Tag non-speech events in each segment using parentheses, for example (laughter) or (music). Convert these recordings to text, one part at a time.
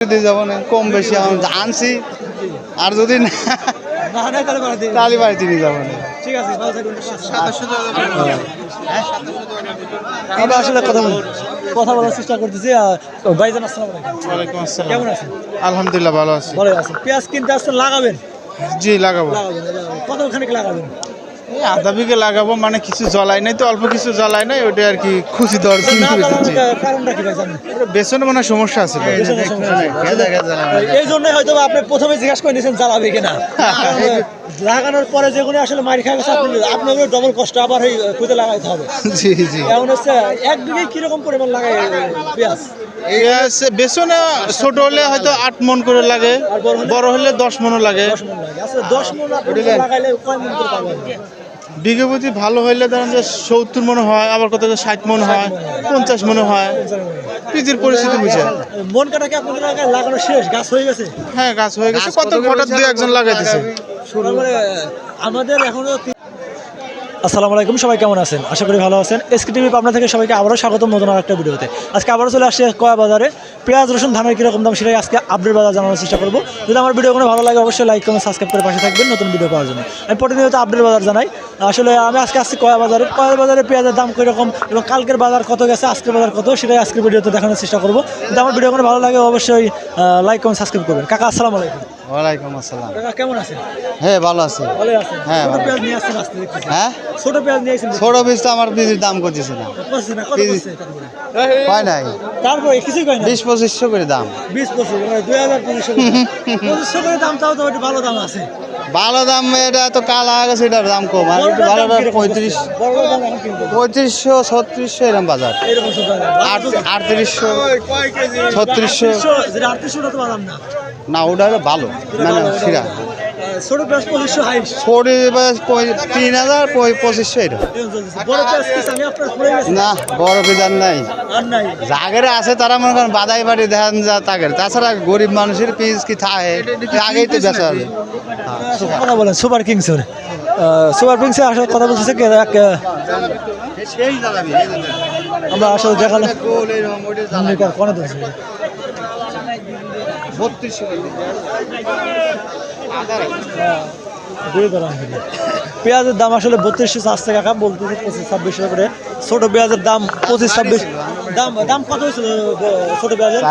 দিয়ে যাব না কম বেশি আমি আনছি। আর যদি না না না তাহলে বাড়া দিন তাহলে বাড়িতে নিয়ে যাব না। ঠিক আছে আমরা আসলে কথা বলি কথা বলার চেষ্টা করতেছি আহ, ভাইজান আসসালামু আলাইকুম। আসসালাম। কেমন আছেন? আলহামদুলিল্লাহ ভালো আছি। ভালো আছেন। পেঁয়াজ কিনতে আসছেন লাগাবেন? জি লাগাবো। লাগাবেন। কতখানি লাগাবেন? এই আধা বিঘে লাগাবো মানে কিছু জ্বলাই নাই তো অল্প কিছু জ্বলাই নাই ওটা আর কি খুশি দর না লাগানোর কা- কারণটা কি ভাই জানেন? বেসনে মনে সমস্যা আছে নেই। এই জন্যই হয়তো আপনি প্রথমে জিজ্ঞাসা করে নিয়েছেন জ্বালাবে কিনা। লাগানোর পরে যেগুলো আসলে মারি খাওয়া গেছে আপনি আপনাদের ডবল কষ্ট আবার ওই খুঁজে লাগাইতে হবে। জি জি। এমন হচ্ছে এক বিঘে কীরকম পরিমাণ লাগাই পেঁয়াজ? এই বেসনে ছোট হলে হয়তো আট মন করে লাগে বড় হলে? দশ মনও লাগে। দশ মন মন লাগাইলে কয় মন করে পাবেন বিঘে প্রতি ভালো হইলে ধরেন যে সত্তর মনে হয় আবার কত ষাট মন হয় পঞ্চাশ মনে হয়। পিজির পরিস্থিতি বুঝে মন কাটা কি আপনাদের লাগানো শেষ গাছ হয়ে গেছে। হ্যাঁ গাছ হয়ে গেছে। কত হঠাৎ দুই একজন লাগাইতেছে আমাদের এখনও আসসালামু আলাইকুম সবাই কেমন আছেন? আশা করি ভালো আছেন। এসকে টিভি পাবনা থেকে সবাইকে আবারও স্বাগতম নতুন আরেকটা ভিডিওতে। আজকে আবারও চলে আসছে কয়া বাজারে। পেঁয়াজ রসুন ধানের কীরকম দাম সেটাই আজকে আপডেট বাজার জানানোর চেষ্টা করব। যদি আমার ভিডিও কোনো ভালো লাগে অবশ্যই লাইক কমেন্ট সাবস্ক্রাইব করে পাশে থাকবেন নতুন ভিডিও পাওয়ার জন্য। আমি প্রতিনিয়ত আপডেট বাজার জানাই। আসলে আমি আজকে আসছি কয়া বাজারে। কয়া বাজারে পেঁয়াজের দাম কীরকম এবং কালকের বাজার কত গেছে আজকের বাজার কত সেটাই আজকের ভিডিওতে দেখানোর চেষ্টা করব। যদি আমার ভিডিও কোনো ভালো লাগে অবশ্যই লাইক কমেন্ট সাবস্ক্রাইব করবেন। কাকা আসসালামু আলাইকুম। ওয়ালাইকুম আসসালাম। কাকা কেমন আছেন? হ্যাঁ ভালো আছে। ভালো আছেন। হ্যাঁ, ছোট পেঁয়াজ নিয়ে আসছেন আসতে দেখতেছি। হ্যাঁ? ছোট পেঁয়াজ নিয়ে আসছেন ছোট বীজ তো আমার বীজের দাম করতেছে না। কত? বলছে নাই? তারপরে কিছুই কয় না বিশ পঁচিশশো করে দাম। বিশ পঁচিশ মানে দুই হাজার পঁচিশশো (laughs) পঁচিশশো করে দাম তাও তো ভালো দাম আছে। ভালো দাম এটা তো কালা গেছে এটার দাম কম। আর একটু ভালো দাম পঁয়ত্রিশ? পঁয়ত্রিশশো ছত্রিশশো এরকম বাজার। আটত্রিশশো ছত্রিশশো। না। ওটা হলো ভালো মানে না না সিরা। ছোট পেঁয়াজ পঁচিশশো হাইস ছোটি তিন হাজার পঁচিশশো এটা। না বড় বিধান নাই। আর নাই। জাগের আছে তারা মনে করেন বাদাই বাড়ি দেখান যা তাগের। তাছাড়া গরিব মানুষের পিস কি থাকে আগেই তো বেচা হবে। কথা বলেন সুপার কিংস সুপার কিংসে আসলে কথা বলতেছে কি? এক আমরা আসলে দেখালাম কোনে হবে। পেঁয়াজের দাম আসলে বত্রিশশো চারশো টাকা বলতেছে পঁচিশ ছাব্বিশশো করে। ছোট পেঁয়াজের দাম পঁচিশ ছাব্বিশ। দাম দাম কত হয়েছিল ছোট পেঁয়াজের?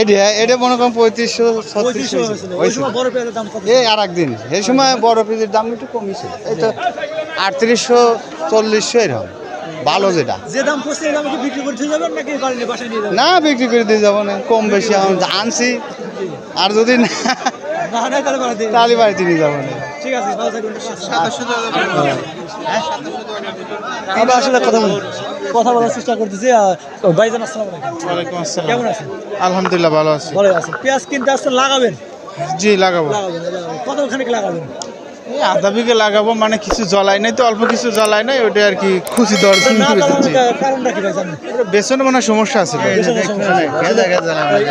এটি এটা মনে করেন পঁয়ত্রিশশো ছত্রিশশো হয়েছিল। বড় পেঁয়াজের দাম কত? এই আর একদিন। এই সময় বড় পিসের দাম একটু কমিয়েছে এই তো আটত্রিশশো চল্লিশশো এরকম। ভালো যেটা। যে দাম পড়ছে এই দামে বিক্রি করতে যাবেন নাকি বাড়ি বাসায় নিয়ে যাবেন? না বিক্রি করে দিয়ে যাব না। কম বেশি আমি আনছি। আর যদি না তাহলে বাড়ি বাড়িতে নিয়ে যাব না ঠিক আছে আমরা আসলে কথা কথা বলার চেষ্টা করতেছি ভাইজান কেমন আছেন আলহামদুলিল্লাহ ভালো আছে ভালো আছেন পেঁয়াজ কিনতে আসলে লাগাবেন জি লাগাবো লাগাবেন। কতখানি লাগাবেন এই আধা বিঘে লাগাবো মানে কিছু জ্বলাই নাই তো অল্প কিছু জ্বলাই নাই ওটা আর কি খুশি দর না লাগানোর কা- কারণটা কি ভাই জানেন? বেসনে মনে সমস্যা আছে।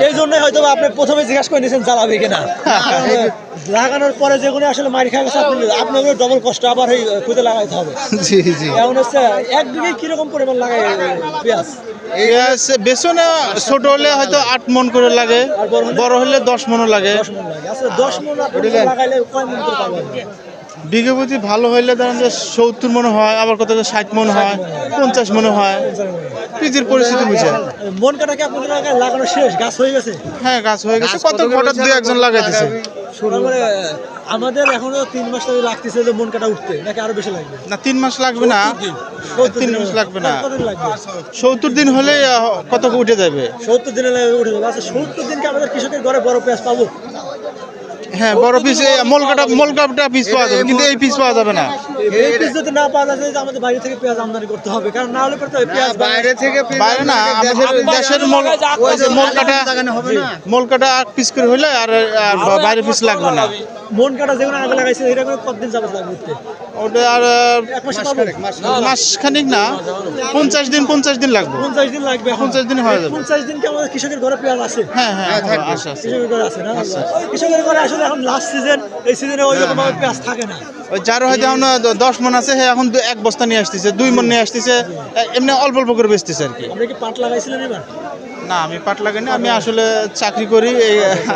এই জন্যই হয়তো আপনি প্রথমে জিজ্ঞাসা করে নিয়েছেন জ্বালাবে কিনা। লাগানোর পরে যেগুলো আসলে মারি খাওয়া গেছে আপনি আপনাদের ডবল কষ্ট আবার ওই খুঁজে লাগাইতে হবে। জি জি। এমন হচ্ছে এক বিঘে কীরকম পরিমাণ লাগাই পেঁয়াজ? এই বেসনে ছোট হলে হয়তো আট মন করে লাগে বড় হলে? দশ মনও লাগে। দশ মন লাগে। আসলে দশ মন লাগাইলে কয় মন করে পাবেন? বিঘে প্রতি ভালো হইলে ধরেন যে সত্তর মনে হয় আবার কত ষাট মন হয় পঞ্চাশ মনে হয়। পিজির পরিস্থিতি বুঝে মন কাটা আপনাদের লাগানো শেষ গাছ হয়ে গেছে। হ্যাঁ গাছ হয়ে গেছে। কত হঠাৎ দুই একজন লাগাইতেছে। তারপরে আমাদের এখনও তিন মাস লাগতেছে যে মন কাটা উঠতে নাকি আরও বেশি লাগবে? না তিন মাস লাগবে না। তিন মাস লাগবে সত্তর দিন হলে কত উঠে যাবে? সত্তর দিনে উঠে যাবে। আচ্ছা সত্তর দিনকে আমাদের কৃষকের ঘরে বড় পেঁয়াজ পাবো। হ্যাঁ বড় পিস মলকাটা মলকাটা পিস পাওয়া যাবে কিন্তু এই পিস পাওয়া যাবে না। এই পিস যদি না পাওয়া যায় আমাদের বাইরে থেকে পেঁয়াজ আমদানি করতে হবে। কারণ না হলে তো পেঁয়াজ বাইরে থেকে বাইরে না আমাদের দেশের মল মলকাটা হবে না? মলকাটা এক পিস করে হইলে আর বাইরে পিস লাগবে না। মন কাটা যেগুলো আগে লাগাইছে এটা করে কতদিন যাবে লাগবে? ওটা আর না পঞ্চাশ দিন পঞ্চাশ দিন লাগবে। পঞ্চাশ দিন লাগবে এখন। পঞ্চাশ দিন হয়ে যাবে। পঞ্চাশ দিন কি আমাদের কৃষকের ঘরে পেঁয়াজ আছে? হ্যাঁ হ্যাঁ কৃষকের ঘরে আছে না? কৃষকের ঘরে আসলে এখন লাস্ট সিজন এই সিজনে ওই রকম পেঁয়াজ থাকে না। ওই যার হয়তো এখন দ- দশ মন আছে এখন এক বস্তা নিয়ে আসতেছে দুই মন নিয়ে আসতেছে এমনি অল্প অল্প করে বেচতেছে আর কি। আপনি কি পাট লাগাইছিলেন এবার? না আমি পাট লাগাইনি আমি আসলে চাকরি করি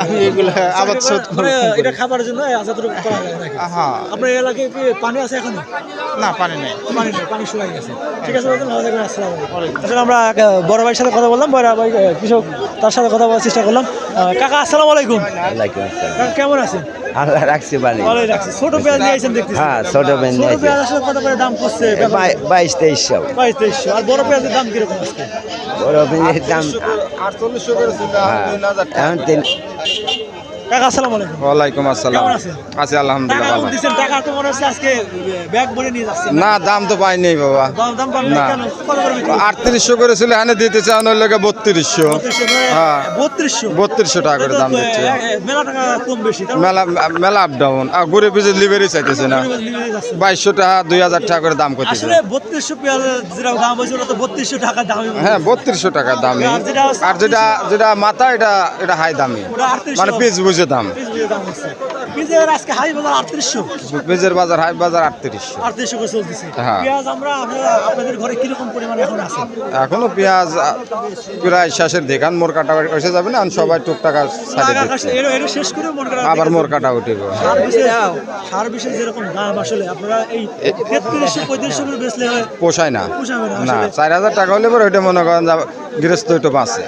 আমি এগুলো আবাদ শোধ করি। মানে এটা খাবার জন্য এই করা যায় নাকি? হ্যাঁ। আপনার এলাকায় কি পানি আছে এখনও? না পানি নেই। পানি নেই পানি শুকাই গেছে। ঠিক আছে ভালো থাকবেন আসসালামু আলাইকুম। আসলে আমরা বড় ভাইয়ের সাথে কথা বললাম বড় ভাই কৃষক তার সাথে কথা বলার চেষ্টা করলাম। কাকা আসসালামু আলাইকুম। ওয়ালাইকুম আসসালাম। কেমন আছেন? আল্লাহ রাখছি বাড়ি রাখছি। ছোট পেঁয়াজ নিয়ে আইছেন দেখতেছি। হ্যাঁ, ছোট পেঁয়াজ নিয়ে ছোট পেঁয়াজ আসলে কত করে দাম করছে বাই- বাইশ তেইশশো। বাইশ তেইশশো। আর বড় পেঁয়াজের দাম কীরকম আছে বড় পেঁয়াজের দাম আটচল্লিশশো করেছিল হ্যাঁ, এখন তিন কাকা আসসালামু আলাইকুম। ওয়ালাইকুম আসসালাম। আছি টাকা আলহামদুলিল্লাহ ভালো দিচ্ছেন টাকা তো মনে হচ্ছে আজকে ব্যাগ ভরে নিয়ে যাচ্ছেন না দাম তো বাবা। দাম দাম না। আটত্রিশশো করেছিল এখানে দিতে চান ওই লোকে বত্রিশশো। হ্যাঁ। বত্রিশশো? বত্রিশশো টাকা করে দাম দিচ্ছে। মেলা টাকা কম বেশি মানে মেলা মেলা আপ ডাউন আর গরিব পিছিয়ে লিভারই চাইতেছে না। বাইশশো টাকা দুই হাজার টাকা করে দাম করতেছে। বত্রিশশো পেঁয়াজ দাম হয়েছে তো বত্রিশশো টাকা দাম। হ্যাঁ বত্রিশশো টাকা দামি। আর যেটা যেটা যেটা মাথা এটা এটা হাই দামি। মানে পিস বুঝে দাম। দিয়ে দাম হচ্ছে। পিসের আজকে হাই বাজার আটত্রিশশো। পিসের বাজার হাই বাজার আটত্রিশশো। আটত্রিশশো করে চলতেছে। হ্যাঁ। পেঁয়াজ আমরা আপনাদের ঘরে কীরকম পরিমাণে এখন আছে? এখনও পেঁয়াজ প্রায় শেষের মোর কাটা এসে যাবে না সবাই টুকটাকা শেষ করে আবার মোর কাটা উঠিব সার বিষে যেরকম দাম আসলে আপনারা এই তেত্রিশশো পঁয়ত্রিশশো করে বেচলে পোষায় না। না চার হাজার টাকা হলে পরে ওইটা মনে করেন গৃহস্থ বাঁচে।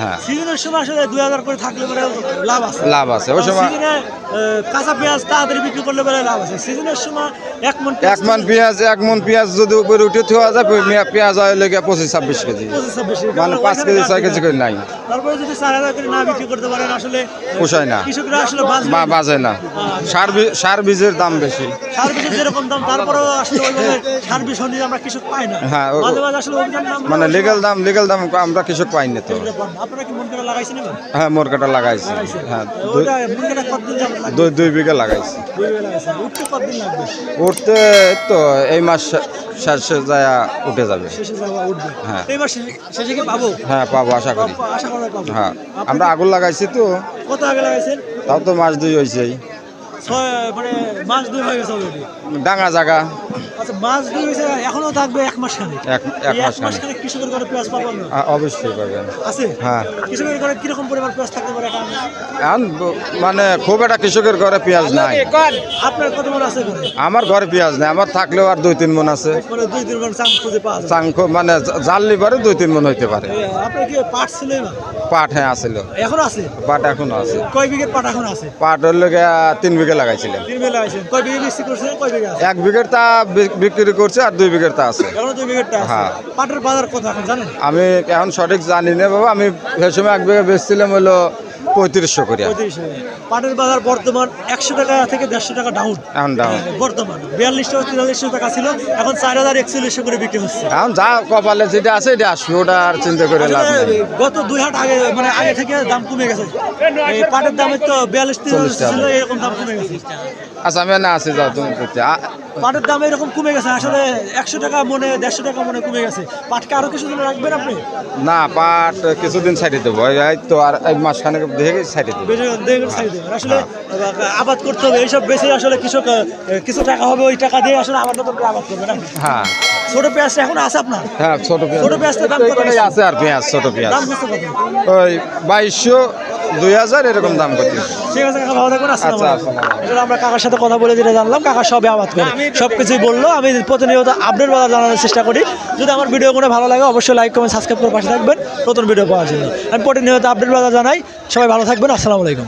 হ্যাঁ। সিজনের সময় আসলে দুই হাজার করে থাকলে পরে লাভ আছে। লাভ আছে। ওই সময় কাঁচা পেঁয়াজ তাড়াতাড়ি বিক্রি করলে লাভ আছে। সিজনের সময় এক মন এক মন পেঁয়াজ এক মন পেঁয়াজ যদি উপরে উঠে থাকা যায় পেঁয়াজ হয় লেগে পঁচিশ ছাব্বিশ কেজি। মানে পাঁচ কেজি ছয় কেজি করে নাই। তারপরে যদি চার হাজার করে না বিক্রি করতে পারেন আসলে পোষায় না। কৃষকরা আসলে বা বাজে না। সার সার বীজের দাম বেশি। সার বিষের যেরকম দাম তারপরেও আসলে ওইভাবে সার নিয়ে আমরা কৃষক পাই না। হ্যাঁ, মাঝে মাঝে আসলে মানে লিগেল দাম লিগেল দাম আমরা কৃষক পাইনি তো। আপনারা কি মন লাগাইছেন হ্যাঁ মোর কাটা লাগাইছি। হ্যাঁ দুই- দুই বিঘা লাগাইছি। উঠতে তো এই মাস শেষে যায় উঠে যাবে। হ্যাঁ। হ্যাঁ পাবো আশা করি। হ্যাঁ আমরা আগুন লাগাইছি তো। তাও তো মাস দুই মানে হয়ে অলরেডি ডাঙা জায়গা। আচ্ছা এখনও থাকবে এক মাস খানে এক এক মাস মাস খানে খানে কৃষকের ঘরে পেঁয়াজ পাবেন অবশ্যই পাবেন। আছে? হ্যাঁ। কৃষকের ঘরে কীরকম পরিমাণ পেঁয়াজ থাকতে পারে এখন? এখন মানে খুব একটা কৃষকের ঘরে পেঁয়াজ নাই। আপনার কত মন আছে আমার ঘরে পেঁয়াজ নাই আমার থাকলেও আর দুই তিন মন আছে। মানে দুই তিন মন চাং খুঁজে পাওয়া যায়। মানে জা- জানলি পারে দুই তিন মন হইতে পারে। এ, আপনার কি পাট ছিল এবার পাট হ্যাঁ আছিল। এখন আছে? পাট এখনও আছে। কয় বিঘের পাট এখন আছে? পাট হইলে তিন বিঘা লাগাইছিলেন। তিন বিঘা লাগাইছেন। কয় বিঘে বিক্রি কয় বিঘা এক বিঘের তা বিক্রি করছে আর দুই বিঘের তা আছে। দুই বিঘেরটা আছে। হ্যাঁ। পাটের বাজার জানেন? আমি এখন সঠিক জানি না বাবা আমি সে সময় এক বিঘা বেচছিলাম হলো পঁয়ত্রিশশো পঁয়ত্রিশ পাটের বাজার বর্তমান একশো টাকা থেকে দেড়শো টাকা ডাউন এখন ডাউন বর্তমান বিয়াল্লিশশো তেতাল্লিশশো টাকা ছিল এখন চার হাজার একচল্লিশশো করে বিক্রি হচ্ছে। এখন যা কপালে যেটা আছে এটা আসবে ওটা আর চিন্তা করে লাভ গত দুই হাট আগে মানে আগে থেকে দাম কমে গেছে। এই পাটের দাম তো বিয়াল্লিশ তেতাল্লিশ টাকা। ছিল এরকম দাম কমে গেছে। আচ্ছা আমি না আছি যাও তুমি পাটের দাম এরকম কমে গেছে আসলে একশো টাকা মনে দেড়শো টাকা মনে কমে গেছে। পাটকে আরও কিছু দিন রাখবেন আপনি? না পাট কিছুদিন সাইডে দেবো। এই তো আর এই মাসখানে দেখে সাইডে দেবেন আসলে আবাদ করতে হবে। এইসব বেশি আসলে কৃষক কিছু টাকা হবে ওই টাকা দিয়ে আসলে আবার নতুন করে আবাদ করবে না? হ্যাঁ। ছোট পেঁয়াজটা এখন আছে আপনার? হ্যাঁ ছোট পেঁয়াজ। ছোট দাম কত আছে আর পেঁয়াজ ছোট পেঁয়াজ। দাম কত? ওই বাইশশো দুই হাজার এরকম দাম করতে। ঠিক আছে কাকা ভালো থাকবেন আসসালামু আচ্ছা, আমরা কাকার সাথে কথা বলে যেটা জানলাম কাকা সবে আবাদ করে। সব কিছুই বলল আমি প্রতিনিয়ত আপডেট বাজার জানানোর চেষ্টা করি। যদি আমার ভিডিও কোনো ভালো লাগে অবশ্যই লাইক কমেন্ট সাবস্ক্রাইব করে পাশে থাকবেন। নতুন ভিডিও পাওয়ার জন্য। আমি প্রতিনিয়ত আপডেট বাজার জানাই। সবাই ভালো থাকবেন আসসালামু আলাইকুম।